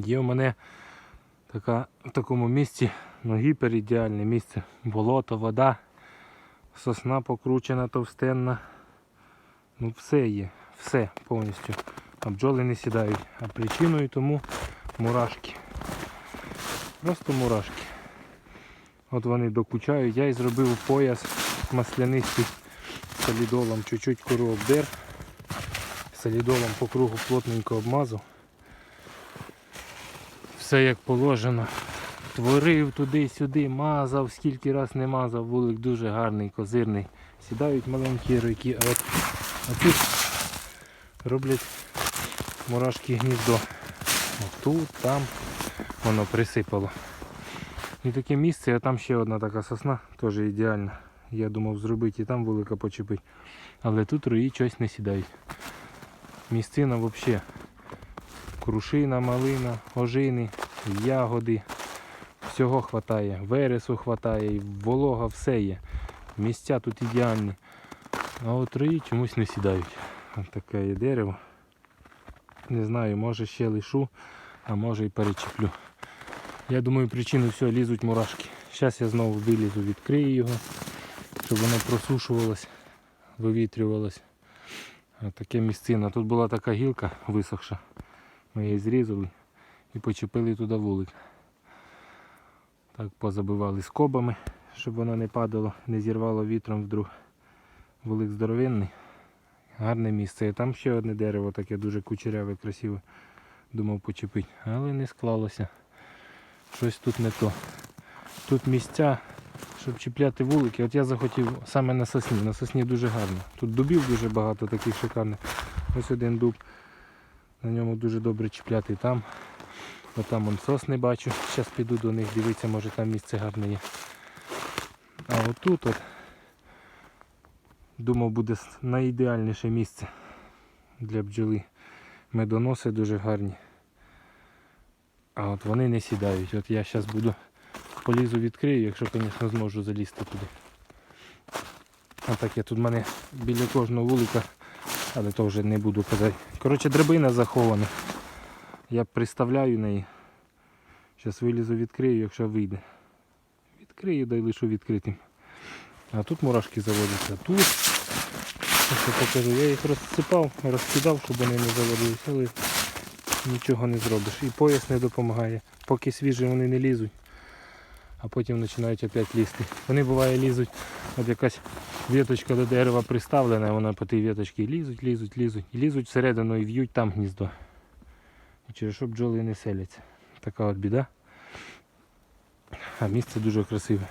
Є в мене така, в такому місці ну, гіперідеальне місце. Болото, вода, сосна покручена, товстенна. Ну все є, все повністю. А бджоли не сідають. А причиною тому мурашки. Просто мурашки. От вони докучають. Я і зробив пояс маслянистий солідолом, чуть-чуть кору обдер. Солідолом по кругу плотненько обмазав. Все як положено. Творив туди-сюди, мазав, скільки раз не мазав, вулик дуже гарний, козирний. Сідають маленькі ройки, а от а тут роблять мурашки гніздо. Тут, там воно присипало. І таке місце, а там ще одна така сосна, теж ідеальна. Я думав зробити і там вулика почепити. Але тут рої щось не сідають. Місцина взагалі. Крушина, малина, ожини, ягоди. Всього хватає. Вересу хватає, волога, все є. Місця тут ідеальні. А от рої чомусь не сідають. Ось таке є дерево. Не знаю, може ще лишу, а може і перечеплю. Я думаю, причину всього лізуть мурашки. Зараз я знову вилізу, відкрию його, щоб воно просушувалось, вивітрювалось. Ось Таке місцина. Тут була така гілка висохша. Ми її зрізали і почепили туди вулик. Так позабивали скобами, щоб воно не падало, не зірвало вітром вдруг. Вулик здоровенний. Гарне місце. І там ще одне дерево таке дуже кучеряве, красиве. Думав почепити, але не склалося. Щось тут не то. Тут місця, щоб чіпляти вулики. От я захотів саме на сосні. На сосні дуже гарно. Тут дубів дуже багато таких шикарних. Ось один дуб. На ньому дуже добре чіпляти там. От там вон сосни бачу. Зараз піду до них дивитися, може там місце гарне є. А отут от думав буде найідеальніше місце для бджоли. Медоноси дуже гарні. А от вони не сідають. От я зараз буду полізу відкрию, якщо, звісно, зможу залізти туди. А так я тут в мене біля кожного вулика, але то вже не буду казати. Коротше, драбина захована. Я приставляю неї. Зараз вилізу відкрию, якщо вийде. Відкрию, дай лишу відкритим. А тут мурашки заводяться. Тут я покажу. Я їх розсипав, розкидав, щоб вони не заводилися, але нічого не зробиш. І пояс не допомагає. Поки свіжі вони не лізуть, а потім починають опять лізти. Вони буває лізуть, от якась віточка до дерева приставлена, вона по тій віточці лізуть, лізуть, лізуть. Лізуть всередину і в'ють там гніздо. Через що бджоли не селяться. Така от біда. А місце дуже красиве.